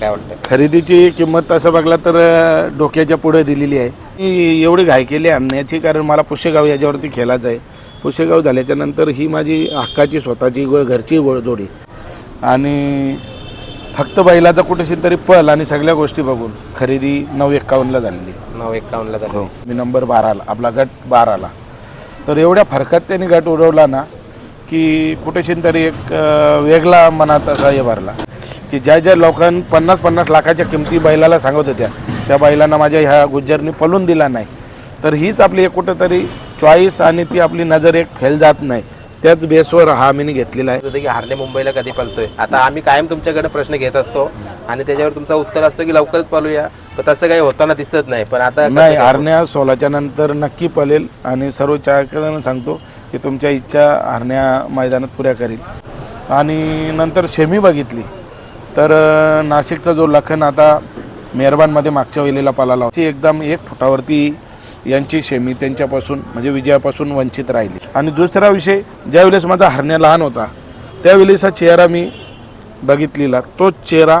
काय वाटतं खरेदीची किंमत तसं बघला तर अ, डोक्याच्या पुढे दिलेली आहे. मी एवढी घाई केली आणण्याची कारण मला पुशेगाव याच्यावरती खेळायचं आहे. पुशेगाव झाल्याच्यानंतर ही माझी हक्काची स्वतःची गो घरची गो जोडी. आणि फक्त बैलाचा कुठेशी तरी पल आणि सगळ्या गोष्टी बघून खरेदी नऊ एक्कावन्नला झालेली नऊ एक्कावन्नला झालं हो. मी नंबर बाराला आपला गट बाराला. तर एवढ्या फरकात त्यांनी गट उडवला ना की कुठेशी तरी एक अ, वेगळा मनात असा हे भरला. की ज्या ज्या लोकां पन्नास पन्नास लाखाच्या किमती बैलाला सांगत होत्या त्या बैलांना माझ्या ह्या गुज्जरनी पळून दिला नाही. तर हीच आपली एक कुठंतरी चॉईस आणि ती आपली नजर एक फेल जात नाही. त्याच बेसवर हा मी घेतलेला आहे. की हारणे मुंबईला कधी पळतोय आता आम्ही कायम तुमच्याकडे प्रश्न घेत असतो आणि त्याच्यावर तुमचं उत्तर असतं की लवकरच पळूया पण तसं काही होताना दिसत नाही पण आता नाही? हरण्या सोलाच्या नंतर नक्की पळेल आणि सर्व चाहत्यांना सांगतो की तुमच्या इच्छा हरण्या मैदानात पुऱ्या करील. आणि नंतर शेमी बघितली. तर नाशिकचा जो लखन आता मेहरबानमध्ये मागच्या वेळेला पाला ती एकदम एक फुटावरती यांची शेमी त्यांच्यापासून म्हणजे विजयापासून वंचित राहिली. आणि दुसरा विषय ज्यावेळेस माझा हरण्या लहान होता त्यावेळेचा चेहरा मी बघितलेला तोच चेहरा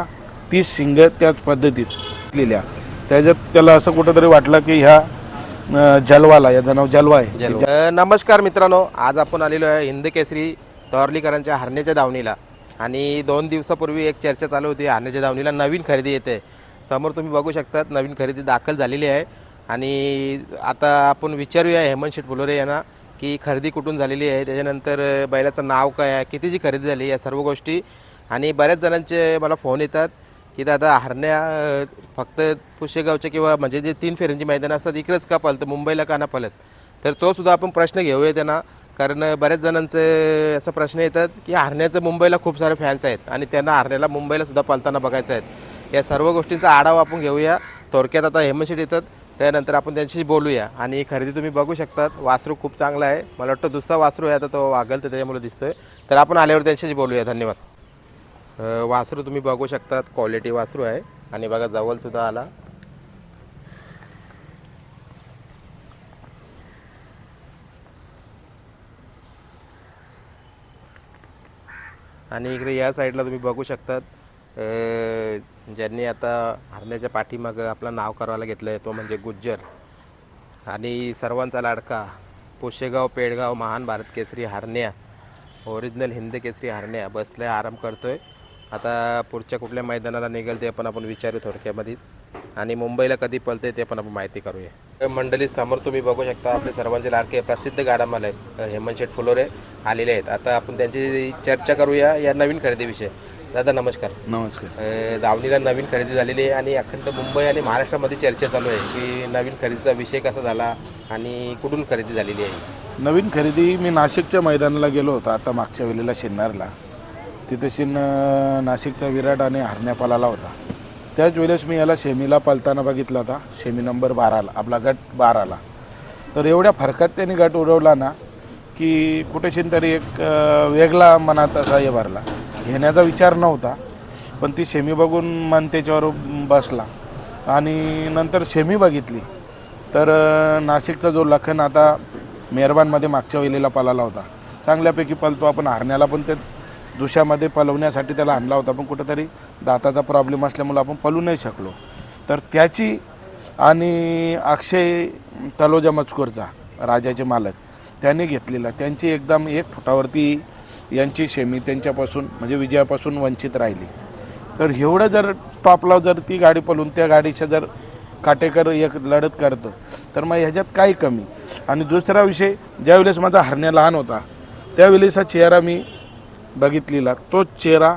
ती शिंग त्याच पद्धतीत लिहिल्या त्याच्यात त्याला असं कुठंतरी वाटलं की ह्या जलवाला याचं नाव जलवा आहे. नमस्कार मित्रांनो आज आपण आलेलो आहे हिंद केसरी तोरलीकरांच्या हरण्याच्या दावणीला. आणि दोन दिवसापूर्वी एक चर्चा चालू होती. हरण्याच्या दावणीला नवीन खरेदी येते. समोर तुम्ही बघू शकतात नवीन खरेदी दाखल झालेली आहे. आणि आता आपण विचारूया हेमंत शेठ फुलोरे यांना की खरेदी कुठून झालेली आहे त्याच्यानंतर बैलाचं नाव काय आहे कितीची खरेदी झाली या सर्व गोष्टी. आणि बऱ्याच जणांचे मला फोन येतात की दादा हरण्या फक्त पुशेगावच्या किंवा म्हणजे जे तीन फेऱ्यांची मैदानं असतात इकडेच का पळतं मुंबईला का ना पळत? तर तो सुद्धा आपण प्रश्न घेऊया त्यांना. कारण बऱ्याच जणांचे असा प्रश्न येतात की हरण्याचं मुंबईला खूप सारे फॅन्स आहेत आणि त्यांना हरण्याला मुंबईला सुद्धा पळताना बघायचं आहे. या सर्व गोष्टींचा आढावा आपण घेऊया. थोडक्यात आता हेमशेट येतात. त्यानंतर आपण त्यांच्याशी बोलूया. आणि खरेदी तुम्ही बघू शकतात. वासरू खूप चांगला आहे. मला वाटतं दुसरा वासरू आहे. आता तो वागल तर त्याच्यामुळे दिसतोय. तर आपण आल्यावर त्यांच्याशी बोलूया. धन्यवाद. वासरू तुम्ही बघू शकतात. क्वालिटी वासरू आहे. आणि बघा जवळसुद्धा आला. आणि इकडे या साईडला तुम्ही बघू शकतात ज्यांनी आता हरण्याच्या पाठीमागं आपलं नाव करायला घेतलं आहे तो म्हणजे गुज्जर. आणि सर्वांचा लाडका पोशेगाव पेडगाव महान भारत केसरी हरण्या ओरिजिनल हिंद केसरी हरण्या बसले आराम करतोय. आता पुढच्या कुठल्या मैदानाला निघेल ते पण आपण विचारू थोडक्यामध्ये. आणि मुंबईला कधी पळते ते पण आपण माहिती करूया. मंडळी समोर तुम्ही बघू शकता आपले सर्वांचे लाडके प्रसिद्ध गाडामाल आहेत हेमंत शेठ फुलोरे आलेले आहेत. आता आपण त्यांची चर्चा करूया या नवीन खरेदीविषयी. दादा नमस्कार. नमस्कार. दावणीला नवीन खरेदी झालेली आहे आणि अखंड मुंबई आणि महाराष्ट्रामध्ये चर्चा चालू आहे की नवीन खरेदीचा विषय कसा झाला आणि कुठून खरेदी झालेली आहे? नवीन खरेदी मी नाशिकच्या मैदानाला गेलो होतो आता मागच्या वेळेला शिन्नारला. तिथे शिन नाशिकचा विराट आणि हरण्या पळाला होता. त्याच वेळेस मी याला शेमीला पळताना बघितला होता. शेमी नंबर बाराला आपला गट बाराला. तर एवढ्या फरकात त्यांनी गट उडवला ना की कुठेशीन तरी एक वेगळा मनात असा हे भरला. घेण्याचा विचार नव्हता पण ती शेमी बघून मन त्याच्यावर बसला. आणि नंतर शेमी बघितली. तर नाशिकचा जो लखन आता मेहरबानमध्ये मागच्या वेळेला पळाला होता. चांगल्यापैकी पळतो आपण हरण्याला पण ते दुशामध्ये पलवण्यासाठी त्याला आणला होता पण कुठंतरी दाताचा प्रॉब्लेम असल्यामुळे आपण पलू नाही शकलो. तर त्याची आणि अक्षय तलोजा मजकूरचा राजाचे मालक त्याने घेतलेला. त्यांची एकदम एक फुटावरती यांची शेमी त्यांच्यापासून म्हणजे विजयापासून वंचित राहिली. तर एवढं जर टॉपला जर ती गाडी पलून त्या गाडीच्या जर काटेकर एक लढत करतं तर मग ह्याच्यात काही कमी. आणि दुसरा विषय ज्यावेळेस माझा हरण्या लहान होता त्यावेळेसचा चेहरा मी बघितलेला तोच चेहरा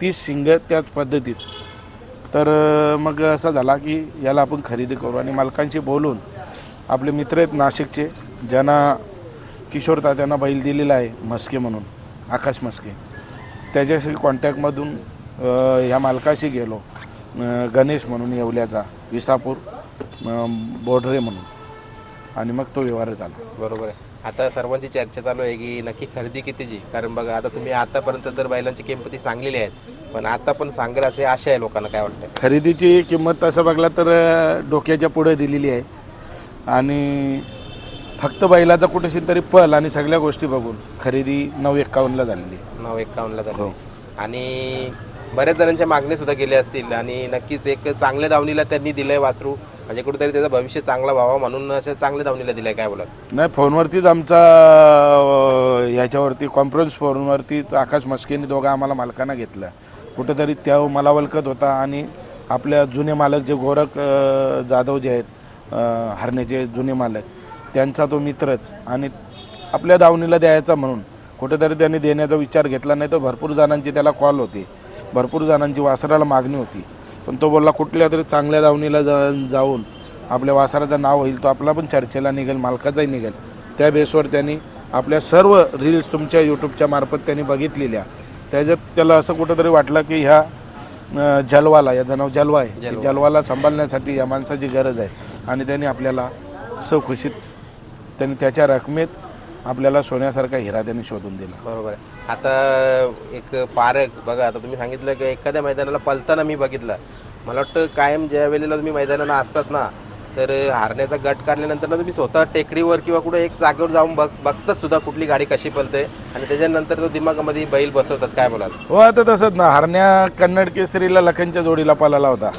ती शिंग त्याच पद्धतीत. तर मग असं झाला की याला आपण खरेदी करू आणि मालकांशी बोलून आपले मित्र आहेत नाशिकचे ज्यांना किशोर तात्यांना बैल दिलेला आहे म्हस्के म्हणून आकाश म्हस्के. त्याच्याशी कॉन्टॅक्टमधून ह्या मालकाशी गेलो गणेश म्हणून येवल्याचा विसापूर अं, बोढरे म्हणून. आणि मग तो व्यवहार झाला. बरोबर आहे. आता सर्वांची चर्चा चालू आहे की नक्की खरेदी कितीची कारण बघा आता तुम्ही आतापर्यंत तर बैलांची किंमती सांगलेली आहेत पण आता पण सांगेल असे आशा आहे लोकांना काय वाटतं खरेदीची किंमत तसं बघला तर डोक्याच्या पुढे दिलेली आहे. आणि फक्त बैलाचा कुठेशी तरी पल आणि सगळ्या गोष्टी बघून खरेदी नऊ एक्कावन्नला झालेली आहे. नऊ एक्कावन्नला हो. झालं आणि बऱ्याच जणांच्या मागण्या सुद्धा केल्या असतील आणि नक्कीच एक चांगल्या दावणीला त्यांनी दिलंय वासरू. म्हणजे कुठेतरी त्याचं भविष्य चांगला व्हावा म्हणून असं चांगल्या धावणीला दिलंय काय बोलत नाही फोनवरतीच आमचा अं, ह्याच्यावरती कॉन्फरन्स फोनवरती आकाश मस्केनी दोघं आम्हाला मालकांना घेतलं. कुठेतरी त्या मला वलकत होता आणि आपल्या जुने मालक जे गोरख अं, जाधव जे आहेत अं, हरण्याचे जुने मालक त्यांचा तो मित्रच आणि आपल्या दावणीला द्यायचा म्हणून. कुठेतरी त्यांनी देण्याचा विचार घेतला नाही तर भरपूर जणांची त्याला कॉल होते. भरपूर जणांची वासराला मागणी होती. पण तो बोलला कुठल्या तरी चांगल्या दावणीला जा जाऊन आपल्या वासराचं नाव होईल तो आपला पण चर्चेला निघेल मालकाचाही निघेल. त्या बेसवर त्यांनी आपल्या सर्व रील्स तुमच्या यूट्यूबच्या मार्फत त्यांनी बघितलेल्या. त्याच्यात त्याला असं कुठंतरी वाटलं की ह्या जलवाला याचं नाव जलवा आहे. जलवाला सांभाळण्यासाठी या माणसाची गरज आहे. आणि त्यांनी आपल्याला सखुशीत त्यांनी त्याच्या रकमेत आपल्याला सोन्यासारखा हिरा त्यांनी शोधून दिला. बरोबर आहे. आता एक पारक बघा आता तुम्ही सांगितलं की एखाद्या मैदानाला पलताना मी बघितलं. मला वाटतं कायम ज्या वेळेला तुम्ही मैदानाला असतात ना तर हारण्याचा गट काढल्यानंतर ना तुम्ही स्वतः टेकडीवर किंवा कुठं एक जागेवर जाऊन बघ बघतात सुद्धा कुठली गाडी कशी पलते आणि त्याच्यानंतर तो दिमागामध्ये बैल बसवतात. काय बोलाल? हो आता तसंच ना हरण्या कन्नड केसरीला लखनच्या जोडीला पालाला होता.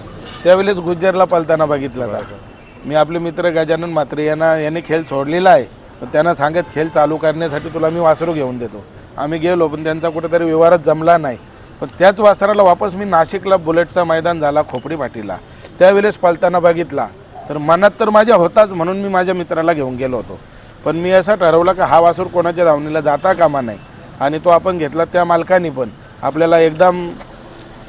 त्यावेळेस गुज्जरला पालताना बघितला होता. मी आपले मित्र गजानन म्हात्रे यांना यांनी खेळ सोडलेला आहे. त्यांना सांगत खेळ चालू करण्यासाठी तुला मी वासरू घेऊन देतो. आम्ही गेलो पण त्यांचा कुठेतरी व्यवहारच जमला नाही. पण त्याच वासराला वापस मी नाशिकला बुलेटचा मैदान झाला खोपडी पाटीला त्यावेळेस पालताना बघितला. तर मनात तर माझ्या होताच म्हणून मी माझ्या मित्राला घेऊन गेलो होतो. पण मी असं ठरवलं का हा वासूर कोणाच्या धावणीला जाता कामा नाही आणि तो आपण घेतला त्या मालकाने पण. आपल्याला एकदम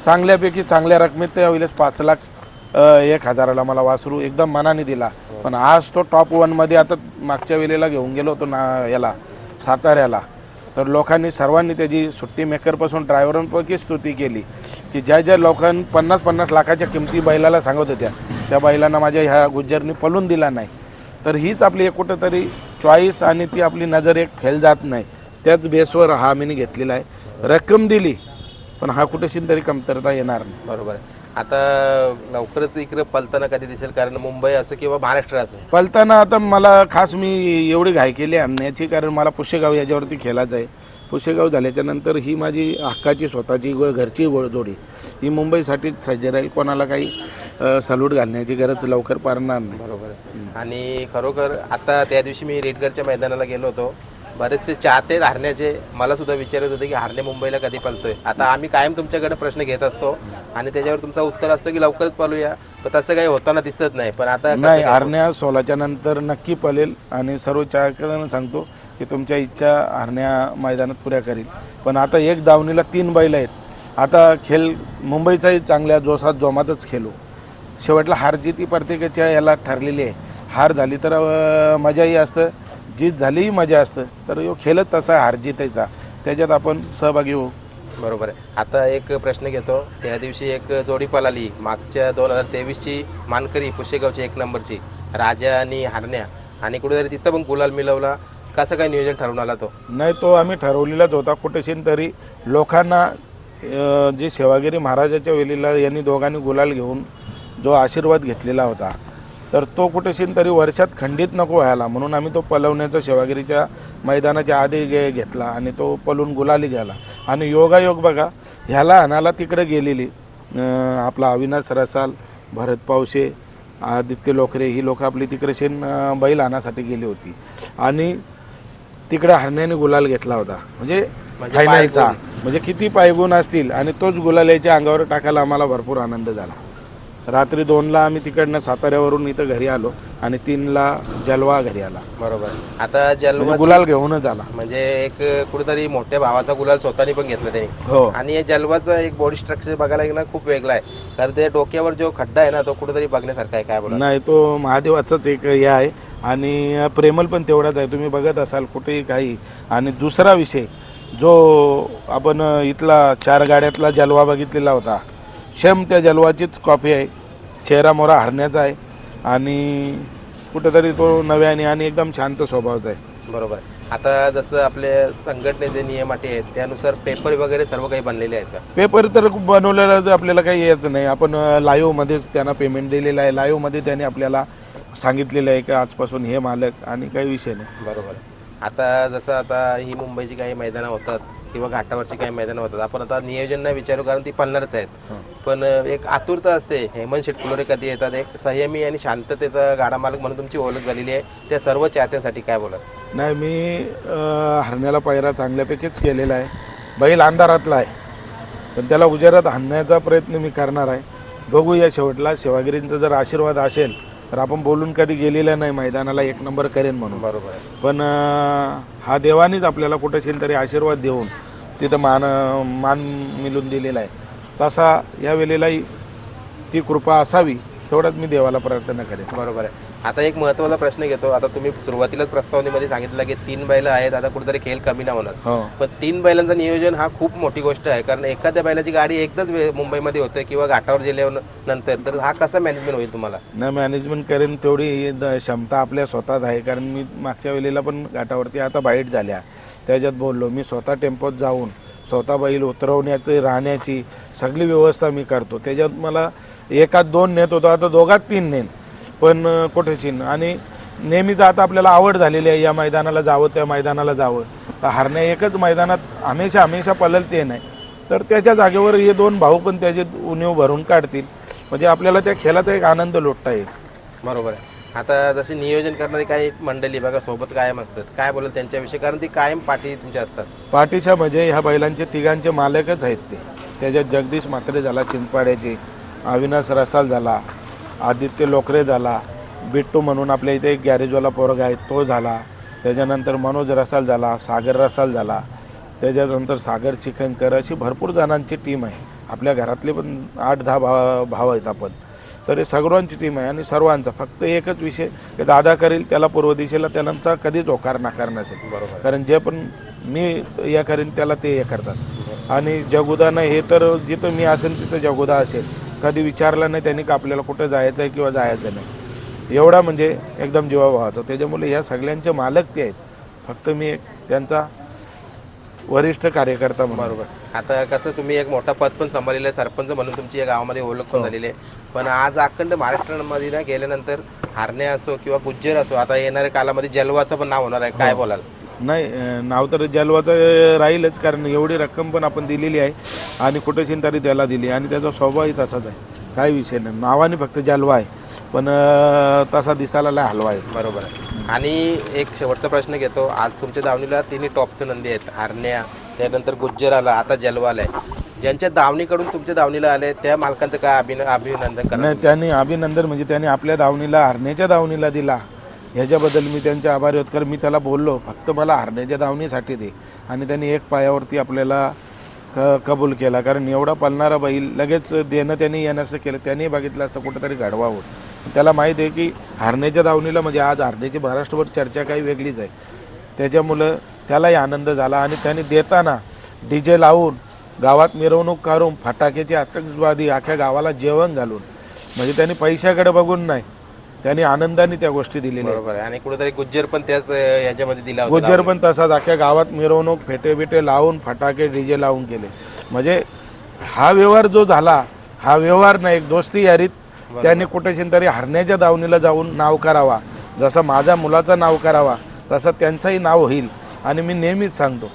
चांगल्यापैकी चांगल्या रकमेत त्यावेळेस पाच लाख एक हजाराला मला वासरू एकदम मनाने दिला. पण आज तो टॉप वनमध्ये आता मागच्या वेळेला घेऊन गेलो होतो ना याला साताऱ्याला. तर लोकांनी सर्वांनी त्याची सुट्टी मेकरपासून ड्रायव्हरांपैकी स्तुती केली की ज्या ज्या लोकांनी पन्नास पन्नास लाखाच्या किमती बैलाला सांगत होत्या त्या बैलांना माझ्या ह्या गुज्जरनी पलून दिला नाही. तर हीच आपली एक कुठंतरी चॉईस आणि ती आपली नजर एक फेल जात नाही. त्याच बेसवर हा आम्ही घेतलेला आहे. रक्कम दिली पण हा कुठेशी तरी कमतरता येणार नाही. बरोबर आहे. आता लवकरच इकडे पलताना कधी दिसेल? कारण मुंबई असं किंवा महाराष्ट्र असं. पलताना आता मला खास मी एवढी घाई केली आणण्याची कारण मला पुशेगाव याच्यावरती खेळायचं आहे. पुशेगाव झाल्याच्यानंतर ही माझी हक्काची स्वतःची गो घरची जोडी. ही मुंबईसाठीच सज्ज राहील कोणाला काही सल्यूट घालण्याची गरज लवकर पडणार नाही. बरोबर. आणि खरोखर आता त्या दिवशी मी रेडगरच्या मैदानाला गेलो होतो. बरेचसे चाहते हारण्याचे मला सुद्धा विचारत होते की हारणे मुंबईला कधी पलतोय? आता आम्ही कायम तुमच्याकडे प्रश्न घेत असतो आणि त्याच्यावर तुमचं उत्तर असतं की लवकरच पळूया पण तसं काही होताना दिसत नाही पण आता नाही? हरण्या सोलाच्या नंतर नक्की पळेल आणि सर्व चाहत्यांना सांगतो की तुमच्या इच्छा हरण्या मैदानात पुऱ्या करील. पण आता एक दावणीला तीन बैल आहेत. आता खेळ मुंबईचाही चांगल्या जोसात जोमातच खेळू. शेवटला हार जीत ही प्रत्येकाच्या याला ठरलेली आहे. हार झाली तर मजाही असतं. जीत झालीही मजा असतं. तर यो खेळत तसा हार जीतायचा त्याच्यात आपण सहभागी होऊ. बरोबर आहे. आता एक प्रश्न घेतो. त्या दिवशी एक जोडी पळाली. मागच्या दोन हजार तेवीसची मानकरी पुशेगावची एक नंबरची. राजा आणि हारण्या. आणि कुठेतरी तिथं पण गुलाल मिळवला. कसं काय नियोजन ठरवून आला तो? नाही तो आम्ही ठरवलेलाच होता. कुठेशीन तरी लोकांना जे सेवागिरी महाराजाच्या वेळेला यांनी दोघांनी गुलाल घेऊन जो आशीर्वाद घेतलेला होता. तर तो कुठेशीन तरी वर्षात खंडित नको व्हायला. म्हणून आम्ही तो पलवण्याचा सेवागिरीच्या मैदानाच्या आधी घे घेतला आणि तो पलून गुलाली गेला आणि योगायोग बघा ह्याला आणायला तिकडे गेलेली आपला अविनाश रसाल भरत पावशे आदित्य लोकरे ही लोक आपली तिकडे शेण बैल आणासाठी गेली होती. आणि तिकडे हरण्याने गुलाल घेतला होता. म्हणजे म्हणजे फायनलचा. म्हणजे किती पायगुण असतील आणि तोच गुलाल याच्या अंगावर टाकायला आम्हाला भरपूर आनंद झाला. रात्री दोनला आम्ही तिकडनं साताऱ्यावरून इथं घरी आलो आणि तीनला जलवा घरी आला. बरोबर. आता जन्म म्हणजे गुलाल घेऊनच आला. म्हणजे एक कुठेतरी मोठ्या भावाचा गुलाल स्वतःने पण घेतला त्यांनी. हो. आणि या जलवाचा एक बॉडी स्ट्रक्चर बघायला गेला खूप वेगळा आहे. कारण ते डोक्यावर जो खड्डा आहे ना तो कुठेतरी बघण्यासारखा आहे काय बोला नाही तो महादेवाचाच एक हे आहे. आणि प्रेमल पण तेवढाच आहे. तुम्ही बघत असाल कुठेही काही. आणि दुसरा विषय जो आपण इथला चार गाड्यातला जलवा बघितलेला होता. शेम त्या जलवाचीच कॉपी आहे. चेहरा मोरा हरण्याचा आहे. आणि कुठेतरी तो नव्याने आणि एकदम शांत स्वभावाचा आहे. बरोबर. आता जसं आपल्या संघटनेचे नियम अटी आहेत त्यानुसार पेपर वगैरे सर्व काही बनलेले आहेत पेपर तर बनवलेला तर आपल्याला काही यायचं नाही. आपण लाईव्हमध्येच त्यांना पेमेंट दिलेलं आहे. लाईव्हमध्ये त्याने आपल्याला सांगितलेलं आहे की आजपासून हे मालक आणि काही विषय नाही. बरोबर. आता जसं आता ही मुंबईची काही मैदानं होतात किंवा घाटावरची काही मैदानं होतात आपण आता नियोजन नाही विचारू कारण ती पळणारच आहेत. पण एक आतुरता असते. हेमंत शेटकुलोरे कधी येतात? एक संयमी आणि शांततेचा गाडा मालक म्हणून तुमची ओळख झालेली आहे. त्या सर्व चाहत्यांसाठी काय बोला नाही मी हरण्याला पायरा चांगल्यापैकीच केलेला आहे. बैल अंधारातला आहे. पण त्याला उजेरात हाणण्याचा प्रयत्न मी करणार आहे. बघू या शेवटला. शिवागिरींचा जर आशीर्वाद असेल तर आपण बोलून कधी गेलेलं नाही मैदानाला एक नंबर करेन म्हणून. बरोबर आहे. पण हा देवानीच आपल्याला कुठेशील तरी आशीर्वाद देऊन तिथं मान मान मिळून दिलेला आहे. तसा या वेळेलाही ती कृपा असावी एवढाच मी देवाला प्रार्थना करेन. बरोबर आहे. आता एक महत्त्वाचा प्रश्न घेतो. आता तुम्ही सुरुवातीलाच प्रस्तावनेमध्ये सांगितलं की तीन बैल आहेत आता कुठेतरी खेळ कमी नाही होणार. हो. पण तीन बैलांचं नियोजन हा खूप मोठी गोष्ट आहे कारण एखाद्या बैलाची गाडी एकदाच वे- मुंबईमध्ये होते किंवा घाटावर गेल्यानंतर तर हा कसा मॅनेजमेंट होईल तुम्हाला? न मॅनेजमेंट करेन तेवढी क्षमता आपल्या स्वतःच आहे कारण मी मागच्या वेळेला पण घाटावरती आता बाईट झाल्या. त्याच्यात बोललो मी स्वतः टेम्पोत जाऊन स्वतः बैल उतरवण्याची राहण्याची सगळी व्यवस्था मी करतो. त्याच्यात मला एकात दोन नेत होतो आता दोघात तीन नेन. पण अं, कुठेची न. आणि नेहमीच आता आपल्याला आवड झालेली आहे या मैदानाला जावं त्या मैदानाला जावं. तर हरण्या एकच मैदानात हमेशा हमेशा पलल ते नाही. तर त्याच्या जागेवर हे दोन भाऊ पण त्याचे उणीव भरून काढतील. म्हणजे आपल्याला त्या खेळाचा एक आनंद लुटता येईल. बरोबर आहे. आता जसे नियोजन करणारी काही मंडळी बघा सोबत कायम असतात. काय बोलत त्यांच्याविषयी? कारण ती कायम पाठी तुमच्या असतात. पाठीच्या म्हणजे ह्या बैलांचे तिघांचे मालकच आहेत ते. त्याच्यात जगदीश म्हात्रे झाला चिंचपाड्याचे अविनाश रसाल झाला आदित्य लोकरे झाला बिट्टू म्हणून आपल्या इथे एक गॅरेजवाला पोरगा आहे तो झाला. त्याच्यानंतर मनोज रसाल झाला सागर रसाल झाला. त्याच्यानंतर सागर चिखनकर अशी भरपूर जणांची टीम आहे. आपल्या घरातले पण आठ दहा भाव भाव आहेत आपण. तर हे सर्वांची टीम आहे आणि सर्वांचा. फक्त एकच विषय की दादा करेल त्याला पूर्व दिशेला त्यांचा कधीच होकार नाकार नसेल. बरोबर. कारण जे पण मी हे करेन त्याला ते हे करतात. आणि जगुदानं हे तर जिथं मी असेल तिथं जगुदा असेल. कधी विचारलं नाही त्यांनी का आपल्याला कुठं जायचं आहे किंवा जायचं नाही. एवढा म्हणजे एकदम जीवाभावाचा. त्याच्यामुळे ह्या सगळ्यांचे मालक ते आहेत. फक्त मी एक त्यांचा वरिष्ठ कार्यकर्ता बरोबर. आता कसं तुम्ही एक मोठा पद पण सांभाळलेलं आहे सरपंच म्हणून तुमची या गावामध्ये ओळख पण झालेली आहे. पण आज अखंड महाराष्ट्रामध्ये ना गेल्यानंतर हारणे असो किंवा गुज्जर असो आता येणाऱ्या कालामध्ये जलवाचं पण नाव होणार आहे. काय बोलाल? नाही नाव तर जलवाचं राहीलच कारण एवढी रक्कम पण आपण दिलेली आहे. आणि कुठेशीन तरी त्याला दिली. आणि त्याचा स्वभावही तसाच आहे. काही विषय नाही. नावाने फक्त जलवा आहे. पण तसा दिसायला लय हलवा आहे. बरोबर आहे. आणि एक शेवटचा प्रश्न घेतो. आज तुमच्या दावणीला तिन्ही टॉपचे नंदी आहेत. हरण्या त्यानंतर गुज्जर आला आता जलवा आलाय ज्यांच्या दावणीकडून तुमच्या दावणीला आले त्या मालकांचं काय अभिन अभिनंदन करा नाही त्यांनी अभिनंदन म्हणजे त्यांनी आपल्या दावणीला हरण्याच्या दावणीला दिला. ह्याच्याबद्दल मी त्यांचे आभारी होत कारण मी त्याला बोललो फक्त मला हरण्याच्या दावणीसाठी दे. आणि त्यांनी एक पायावरती आपल्याला क कबूल केला. कारण एवढा पळणारा बैल लगेच देणं त्यांनी येण्याचं केलं. त्यांनी बघितलं असं कुठंतरी घडवावं त्याला माहीत आहे की हरण्याच्या दावणीला म्हणजे आज हरण्याची महाराष्ट्रभर चर्चा काही वेगळीच आहे. त्याच्यामुळं त्यालाही आनंद झाला आणि त्यांनी देताना डी जे लावून गावात मिरवणूक काढून फटाक्याची आतंकवादी अख्ख्या गावाला जेवण घालून. म्हणजे त्यांनी पैशाकडे बघून नाही त्यांनी आनंदाने त्या गोष्टी दिलेल्या आहेत. बरोबर आहे. आणि कुठेतरी गुज्जर पण त्याच अं, याच्यामध्ये दिला होता गुज्जर पण तसाच अख्ख्या गावात मिरवणूक फेटे बिटे लावून फटाके डीजे लावून केले. म्हणजे हा व्यवहार जो झाला हा व्यवहार नाही एक दोस्ती यारीत त्यांनी कुठेशी तरी हरण्याच्या दावणीला जाऊन नाव करावा. जसं माझ्या मुलाचं नाव करावा तसं त्यांचंही नाव होईल. आणि मी नेहमीच सांगतो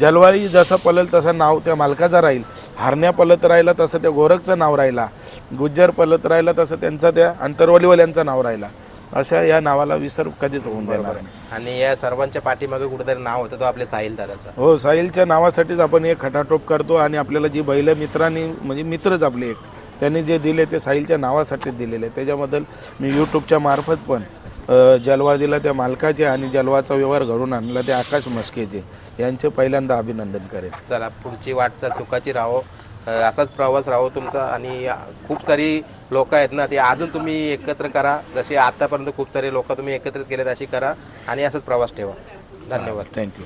जलवाई जसं पलल तसं नाव त्या मालकाचं राहील. हरण्या पलत राहिला तसं त्या गोरखचं नाव राहिला. गुज्जर पलत राहिला तसं त्यांचं त्या अंतरवालीवाल्यांचं नाव राहिला. अशा या नावाला विसर कधीच होऊन देणार नाही. आणि या सर्वांच्या पाठीमागे कुठेतरी नाव होतं तो आपले साहिल दादाचा. हो साहिलच्या नावासाठीच आपण एक खटाटोप करतो आणि आपल्याला जी बैल मित्रांनी म्हणजे मित्रच आपले एक त्यांनी जे दिले ते साहिलच्या नावासाठीच दिलेले. त्याच्याबद्दल मी यूट्यूबच्या मार्फत पण अ, जलवा दिला त्या मालकाचे आणि जलवाचा व्यवहार घडून आणला ते आकाश मस्केचे यांचे पहिल्यांदा अभिनंदन करेन. चला पुढची वाटचाल सुखाची राहो. असाच प्रवास राहो तुमचा आणि खूप सारी लोक आहेत ना ते अजून तुम्ही एकत्र करा. जसे आतापर्यंत खूप सारे लोक तुम्ही एकत्रित केलेत अशी करा आणि असाच प्रवास ठेवा. धन्यवाद. थँक्यू